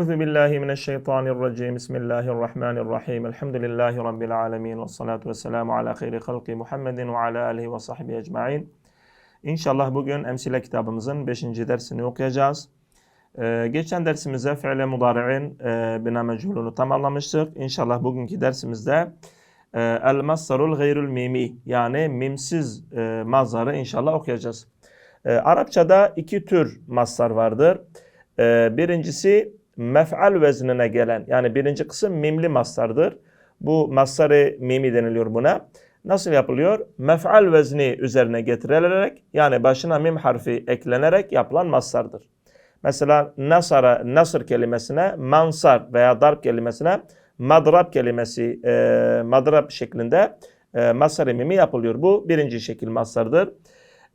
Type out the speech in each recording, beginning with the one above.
Euzu billahi mineşşeytanirracim. Bismillahirrahmanirrahim. Elhamdülillahi rabbil alamin ve salatu vesselamu ala hayri halqi Muhammedin ve ala alihi ve sahbihi ecmaîn. İnşallah bugün Emsile kitabımızın 5. dersini okuyacağız. Ee, geçen dersimizde fiile mudari'in e, bina mechulunu tamamlamıştık. İnşallah bugünkü dersimizde e, el masarul gayrul mimi yani mimsiz e, mazharı inşallah okuyacağız. E, Arapçada iki tür mazhar vardır. E, birincisi mef'al veznine gelen yani birinci kısım mimli mazhardır. Bu mazharı mimi deniliyor buna. Nasıl yapılıyor? Mef'al vezni üzerine getirilerek yani başına mim harfi eklenerek yapılan mazhardır. Mesela nasara, nasır kelimesine mansar veya darp kelimesine madrab kelimesi e, madrab şeklinde e, mazhar mimi yapılıyor. Bu birinci şekil mazhardır.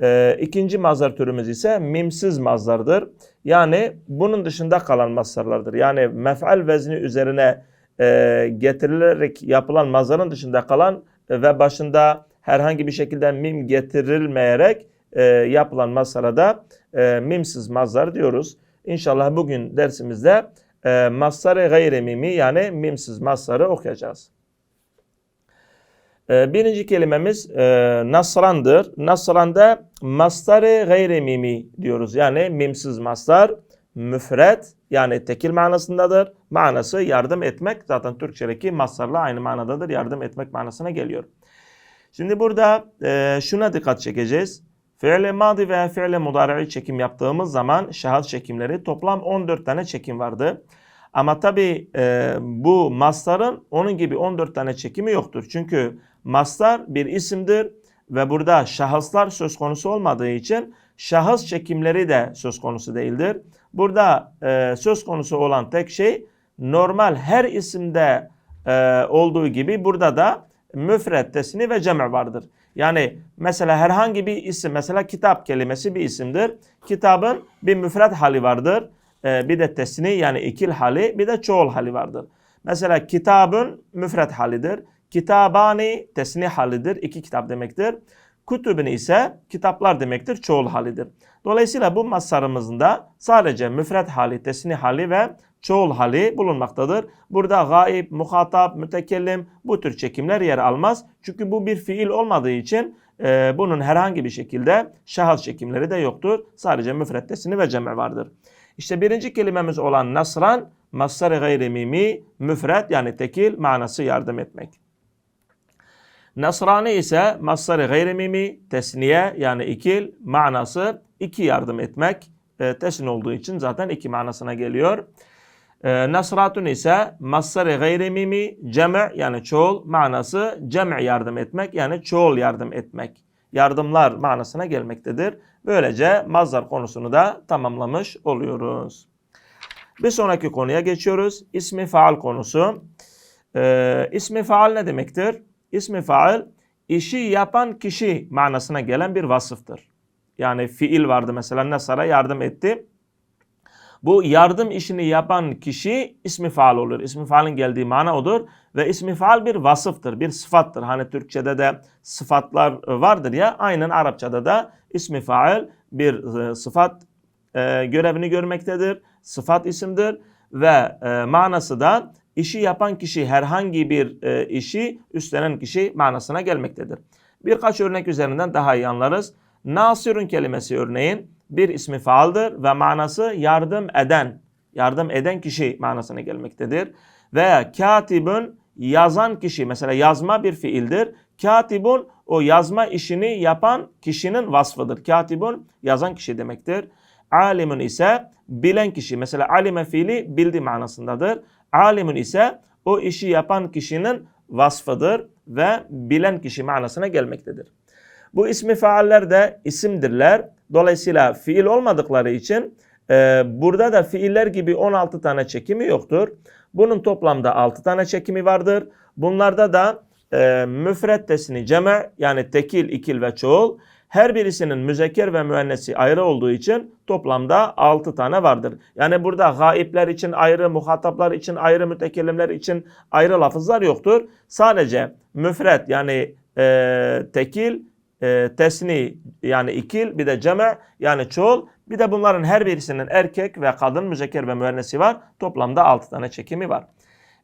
E, ikinci mazhar türümüz ise mimsiz mazhardır. Yani bunun dışında kalan mazharlardır. Yani mef'al vezni üzerine e, getirilerek yapılan mazharın dışında kalan ve başında herhangi bir şekilde mim getirilmeyerek e, yapılan mazhara da e, mimsiz mazhar diyoruz. İnşallah bugün dersimizde e, mazhar gayri mimi yani mimsiz mazharı okuyacağız. E, birinci kelimemiz e, nasrandır. Nasranda mastarı gayri mimi diyoruz. Yani mimsiz mastar müfret yani tekil manasındadır. Manası yardım etmek. Zaten Türkçedeki mastarla aynı manadadır. Yardım etmek manasına geliyor. Şimdi burada e, şuna dikkat çekeceğiz. Fiile madi veya fiile mudari'i çekim yaptığımız zaman şahıs çekimleri toplam 14 tane çekim vardı. Ama tabi e, bu mastarın onun gibi 14 tane çekimi yoktur. Çünkü mastar bir isimdir ve burada şahıslar söz konusu olmadığı için şahıs çekimleri de söz konusu değildir. Burada e, söz konusu olan tek şey normal her isimde e, olduğu gibi burada da müfret, tesni ve cem' vardır. Yani mesela herhangi bir isim, mesela kitap kelimesi bir isimdir. Kitabın bir müfret hali vardır. Ee, bir de tesni yani ikil hali, bir de çoğul hali vardır. Mesela kitabın müfret halidir. Kitabani tesni halidir. iki kitap demektir. Kutubun ise kitaplar demektir. Çoğul halidir. Dolayısıyla bu masarımızda sadece müfret hali, tesni hali ve çoğul hali bulunmaktadır. Burada gaib, muhatap, mütekellim bu tür çekimler yer almaz. Çünkü bu bir fiil olmadığı için e, bunun herhangi bir şekilde şahıs çekimleri de yoktur. Sadece müfrettesini ve cem'i vardır. İşte birinci kelimemiz olan nasran, masar-ı gayri mimi, müfret yani tekil manası yardım etmek. Nasrani ise masar-ı gayri mimi, tesniye yani ikil manası iki yardım etmek. E, tesni olduğu için zaten iki manasına geliyor. E, Nasratun ise masar-ı gayri mimi, cem' yani çoğul manası cem' yardım etmek yani çoğul yardım etmek. Yardımlar manasına gelmektedir. Böylece mazhar konusunu da tamamlamış oluyoruz. Bir sonraki konuya geçiyoruz. İsmi faal konusu. Ee, ismi faal ne demektir? İsmi faal işi yapan kişi manasına gelen bir vasıftır. Yani fiil vardı mesela Nasara yardım etti. Bu yardım işini yapan kişi ismi faal olur. İsmi faalin geldiği mana odur. Ve ismi faal bir vasıftır, bir sıfattır. Hani Türkçede de sıfatlar vardır ya. Aynen Arapçada da ismi faal bir e, sıfat e, görevini görmektedir. Sıfat isimdir ve e, manası da işi yapan kişi herhangi bir e, işi üstlenen kişi manasına gelmektedir. Birkaç örnek üzerinden daha iyi anlarız. Nasirun kelimesi örneğin bir ismi faaldır ve manası yardım eden, yardım eden kişi manasına gelmektedir. Veya katibun yazan kişi mesela yazma bir fiildir. Katibun o yazma işini yapan kişinin vasfıdır. Katibun yazan kişi demektir. Alimun ise bilen kişi. Mesela alime fiili bildi manasındadır. Alimun ise o işi yapan kişinin vasfıdır ve bilen kişi manasına gelmektedir. Bu ismi faaller de isimdirler. Dolayısıyla fiil olmadıkları için e, burada da fiiller gibi 16 tane çekimi yoktur. Bunun toplamda 6 tane çekimi vardır. Bunlarda da e, müfrettesini ceme yani tekil, ikil ve çoğul her birisinin müzekker ve müennesi ayrı olduğu için toplamda 6 tane vardır. Yani burada gaipler için ayrı, muhataplar için ayrı, mütekellimler için ayrı lafızlar yoktur. Sadece müfret yani e, tekil, e, tesni yani ikil bir de ceme yani çoğul Bir de bunların her birisinin erkek ve kadın, müzekker ve müennesi var. Toplamda 6 tane çekimi var.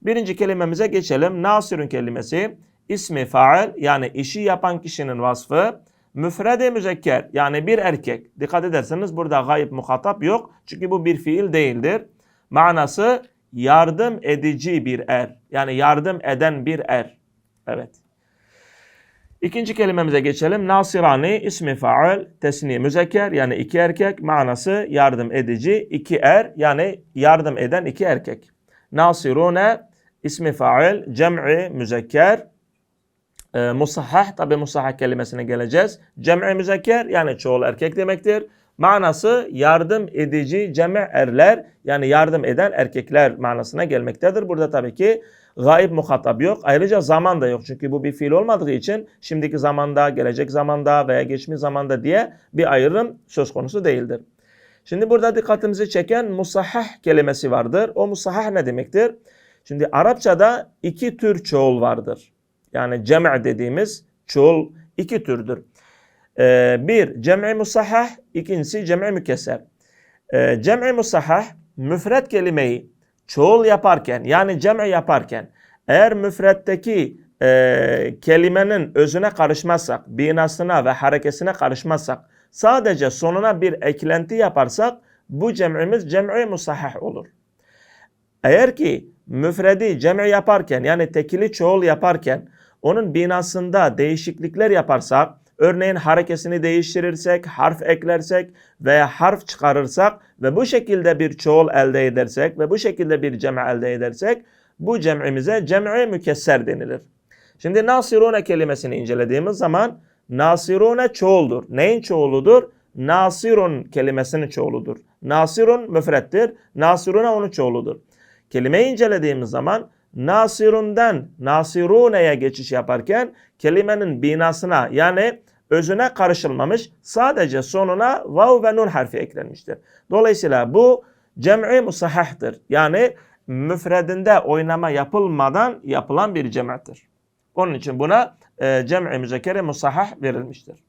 Birinci kelimemize geçelim. Nasirun kelimesi ismi fail yani işi yapan kişinin vasfı. Müfrede müzekker yani bir erkek. Dikkat ederseniz burada gayb muhatap yok. Çünkü bu bir fiil değildir. Manası yardım edici bir er. Yani yardım eden bir er. Evet. İkinci kelimemize geçelim. Nasirani ismi faal tesni müzekker yani iki erkek manası yardım edici iki er yani yardım eden iki erkek. Nasirune ismi faal cem'i müzekker e, musahhah tabi musahhah kelimesine geleceğiz. Cem'i müzekker yani çoğul erkek demektir. Manası yardım edici cem'i erler yani yardım eden erkekler manasına gelmektedir. Burada tabii ki Gayb muhatap yok. Ayrıca zaman da yok. Çünkü bu bir fiil olmadığı için şimdiki zamanda, gelecek zamanda veya geçmiş zamanda diye bir ayrım söz konusu değildir. Şimdi burada dikkatimizi çeken musahhah kelimesi vardır. O musahhah ne demektir? Şimdi Arapçada iki tür çoğul vardır. Yani cem' dediğimiz çoğul iki türdür. Ee, bir cem'i musahhah, ikincisi cem'i mükesser. Ee, cem'i musahhah müfret kelimeyi çoğul yaparken yani cem'i yaparken eğer müfretteki e, kelimenin özüne karışmazsak, binasına ve harekesine karışmazsak, sadece sonuna bir eklenti yaparsak bu cem'imiz cem'i musahhah olur. Eğer ki müfredi cem'i yaparken yani tekili çoğul yaparken onun binasında değişiklikler yaparsak, örneğin harekesini değiştirirsek, harf eklersek veya harf çıkarırsak ve bu şekilde bir çoğul elde edersek ve bu şekilde bir cem elde edersek bu cem'imize cem'i mükesser denilir. Şimdi nasirune kelimesini incelediğimiz zaman nasirune çoğuldur. Neyin çoğuludur? Nasirun kelimesinin çoğuludur. Nasirun müfrettir. Nasirune onun çoğuludur. Kelimeyi incelediğimiz zaman nasirundan nasirune'ye geçiş yaparken kelimenin binasına yani özüne karışılmamış sadece sonuna vav ve nun harfi eklenmiştir. Dolayısıyla bu cem'i musahhahtır. Yani müfredinde oynama yapılmadan yapılan bir cem'tir. Onun için buna e, cem'i müzekkere musahhah verilmiştir.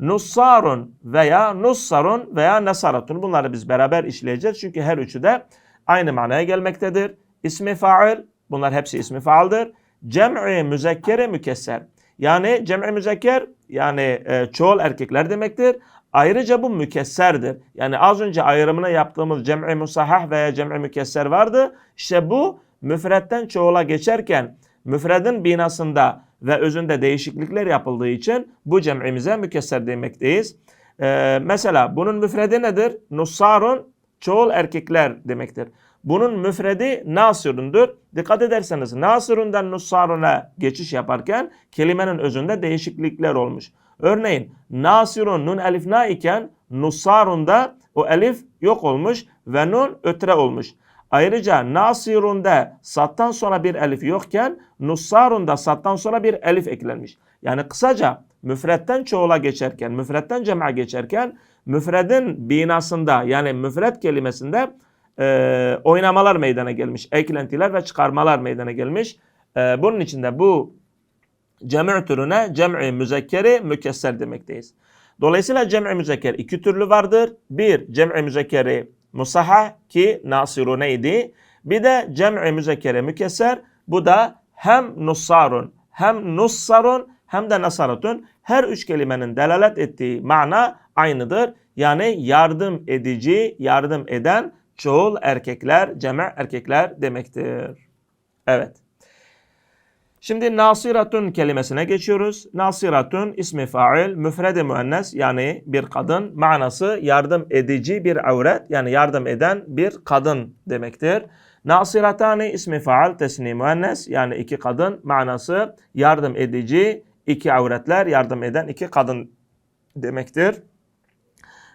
Nussarun veya nussarun veya nasaratun bunları biz beraber işleyeceğiz. Çünkü her üçü de aynı manaya gelmektedir. İsmi fail bunlar hepsi ismi faaldir. Cem'i müzekkere mükesser. Yani cem'i müzekker yani e, çoğul erkekler demektir. Ayrıca bu mükesserdir. Yani az önce ayrımını yaptığımız cem'i musahhah veya cem'i mükesser vardı. İşte bu müfretten çoğula geçerken müfredin binasında ve özünde değişiklikler yapıldığı için bu cem'imize mükesser demekteyiz. Ee, mesela bunun müfredi nedir? Nussarun çoğul erkekler demektir. Bunun müfredi nasirundur. Dikkat ederseniz nasirundan nussaruna geçiş yaparken kelimenin özünde değişiklikler olmuş. Örneğin nasirun nun elif na iken nussarunda o elif yok olmuş ve nun ötre olmuş. Ayrıca nasirunda sattan sonra bir elif yokken nussarunda sattan sonra bir elif eklenmiş. Yani kısaca müfretten çoğula geçerken, müfretten cem'a geçerken müfredin binasında yani müfred kelimesinde e, oynamalar meydana gelmiş. Eklentiler ve çıkarmalar meydana gelmiş. E, bunun için de bu cem'i türüne cem'i müzekkeri mükesser demekteyiz. Dolayısıyla cem'i müzekker iki türlü vardır. Bir cem'i müzekkeri musaha ki nasiruneydi. Bir de cem'i müzekkeri mükesser. Bu da hem nussarun hem nussarun hem de nasaratun. Her üç kelimenin delalet ettiği mana aynıdır. Yani yardım edici, yardım eden çoğul erkekler, cema erkekler demektir. Evet. Şimdi nasiratun kelimesine geçiyoruz. Nasiratun ismi fail, müfrede müennes yani bir kadın. Manası yardım edici bir avret yani yardım eden bir kadın demektir. Nasiratani ismi faal tesni müennes yani iki kadın manası yardım edici iki avretler yardım eden iki kadın demektir.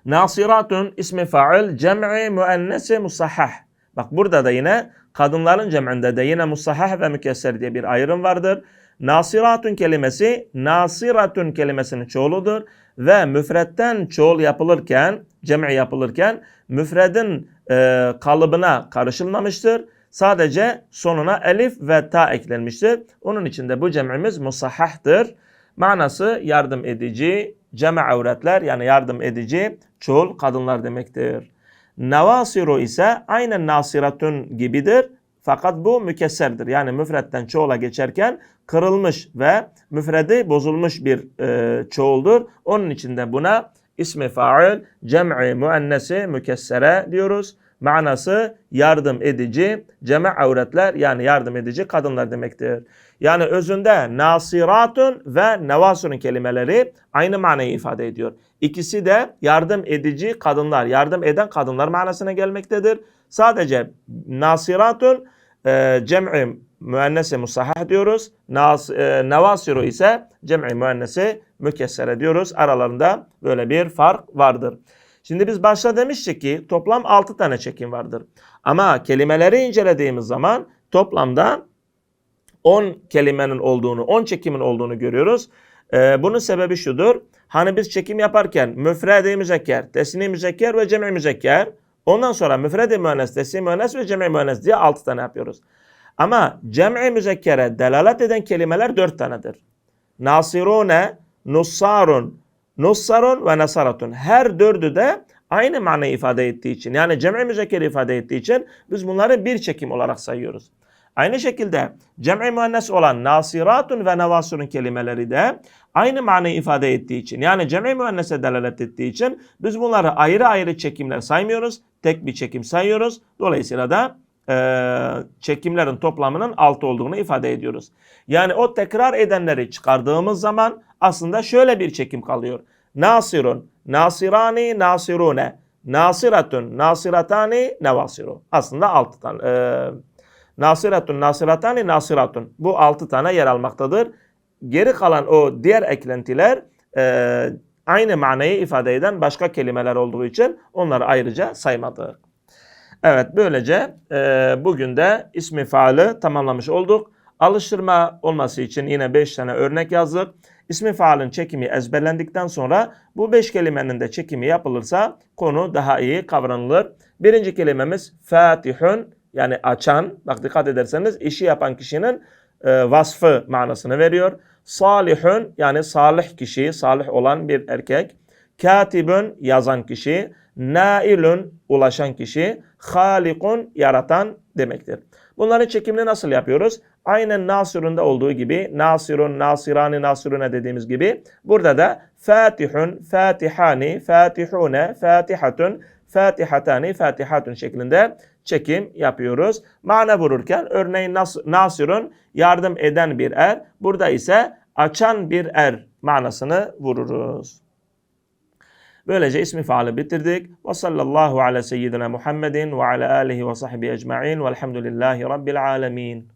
Nasiratun ismi fail cem'i müennesi musahhah. Bak burada da yine kadınların cem'inde de yine musahhah ve mükesser diye bir ayrım vardır. Nasiratun kelimesi nasiratun kelimesinin çoğuludur ve müfretten çoğul yapılırken, cem'i yapılırken müfredin e, kalıbına karışılmamıştır. Sadece sonuna elif ve ta eklenmiştir. Onun için de bu cem'imiz musahhahtır. Manası yardım edici, cem avretler yani yardım edici çoğul kadınlar demektir. Nevasiru ise aynen nasiratun gibidir. Fakat bu mükesserdir. Yani müfretten çoğula geçerken kırılmış ve müfredi bozulmuş bir e, çoğuldur. Onun için de buna ismi fail cem'i müennesi mükessere diyoruz. Manası yardım edici, ceme avretler yani yardım edici kadınlar demektir. Yani özünde nasiratun ve nevasirun kelimeleri aynı manayı ifade ediyor. İkisi de yardım edici kadınlar, yardım eden kadınlar manasına gelmektedir. Sadece nasiratun e, cem'i müennesi musahhah diyoruz. Nas, e, nevasiru ise cem'i müennesi mükessere diyoruz. Aralarında böyle bir fark vardır. Şimdi biz başta demiştik ki toplam 6 tane çekim vardır. Ama kelimeleri incelediğimiz zaman toplamda 10 kelimenin olduğunu, 10 çekimin olduğunu görüyoruz. Ee, bunun sebebi şudur. Hani biz çekim yaparken müfrede müzekker, tesni müzekker ve cem'i müzekker. Ondan sonra müfrede müennes, tesni müennes ve cem'i müennes diye 6 tane yapıyoruz. Ama cem'i müzekkere delalet eden kelimeler 4 tanedir. Nasirune, nussarun, nussarun ve nasaratun. Her dördü de aynı manayı ifade ettiği için yani cem'i müzekker ifade ettiği için biz bunları bir çekim olarak sayıyoruz. Aynı şekilde cem'i müennes olan nasiratun ve nevasirun kelimeleri de aynı manayı ifade ettiği için yani cem'i müennese delalet ettiği için biz bunları ayrı ayrı çekimler saymıyoruz. Tek bir çekim sayıyoruz. Dolayısıyla da e, çekimlerin toplamının 6 olduğunu ifade ediyoruz. Yani o tekrar edenleri çıkardığımız zaman aslında şöyle bir çekim kalıyor. Nasirun, nasirani, nasirune, nasiratun, nasiratani, nevasiru. Aslında 6 tane. E, nasiratun, nasiratani, nasiratun. Bu 6 tane yer almaktadır. Geri kalan o diğer eklentiler e, aynı manayı ifade eden başka kelimeler olduğu için onları ayrıca saymadık. Evet böylece e, bugün de ismi faali tamamlamış olduk. Alıştırma olması için yine 5 tane örnek yazdık. İsmi faalin çekimi ezberlendikten sonra bu 5 kelimenin de çekimi yapılırsa konu daha iyi kavranılır. Birinci kelimemiz fatihun yani açan. Bak dikkat ederseniz işi yapan kişinin e, vasfı manasını veriyor. Salihun yani salih kişi, salih olan bir erkek. Katibun yazan kişi. Nailun ulaşan kişi. Halikun yaratan demektir. Bunların çekimini nasıl yapıyoruz? Aynen Nasirun'da olduğu gibi Nasirun, Nasirani, Nasirune dediğimiz gibi burada da Fatihun, Fatihani, Fatihune, Fatihatun, Fatihatani, Fatihatun şeklinde çekim yapıyoruz. Mana vururken örneğin nas Nasirun yardım eden bir er. Burada ise açan bir er manasını vururuz. Böylece ismi faali bitirdik. Ve sallallahu ala seyyidina Muhammedin ve ala alihi ve sahbihi ecma'in velhamdülillahi rabbil alemin.